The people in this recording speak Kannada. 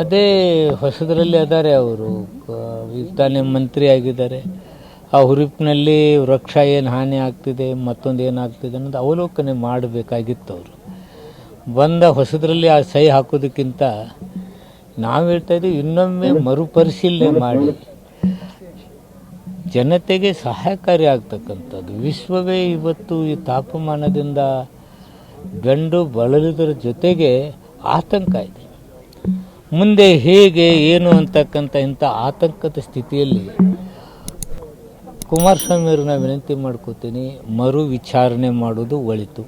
ಅದೇ ಹೊಸದರಲ್ಲಿ ಅದಾರೆ ಅವರು. ಈಗ ತಾನೇ ಮಂತ್ರಿ ಆಗಿದ್ದಾರೆ. ಆ ಹುರುಪಿನಲ್ಲಿ ವೃಕ್ಷ ಏನು ಹಾನಿ ಆಗ್ತಿದೆ, ಮತ್ತೊಂದು ಏನಾಗ್ತಿದೆ ಅನ್ನೋದು ಅವಲೋಕನೆ ಮಾಡಬೇಕಾಗಿತ್ತು ಅವರು. ಬಂದ ಹೊಸದರಲ್ಲಿ ಆ ಸಹಿ ಹಾಕೋದಕ್ಕಿಂತ ನಾವು ಹೇಳ್ತಾ ಇದ್ದೀವಿ, ಇನ್ನೊಮ್ಮೆ ಮರುಪರಿಶೀಲನೆ ಮಾಡಿ. ಜನತೆಗೆ ಸಹಾಯಕಾರಿ ಆಗ್ತಕ್ಕಂಥದ್ದು. ವಿಶ್ವವೇ ಇವತ್ತು ಈ ತಾಪಮಾನದಿಂದ ಗಂಡು ಬಳಲಿದ್ರ ಜೊತೆಗೆ ಆತಂಕ ಇದೆ. ಮುಂದೆ ಹೇಗೆ ಏನು ಅಂತಕ್ಕಂಥ ಇಂಥ ಆತಂಕದ ಸ್ಥಿತಿಯಲ್ಲಿ ಕುಮಾರಸ್ವಾಮಿಯವ್ರನ್ನ ವಿನಂತಿ ಮಾಡ್ಕೋತೀನಿ ಮರು ವಿಚಾರಣೆ ಮಾಡೋದು ಒಳಿತು.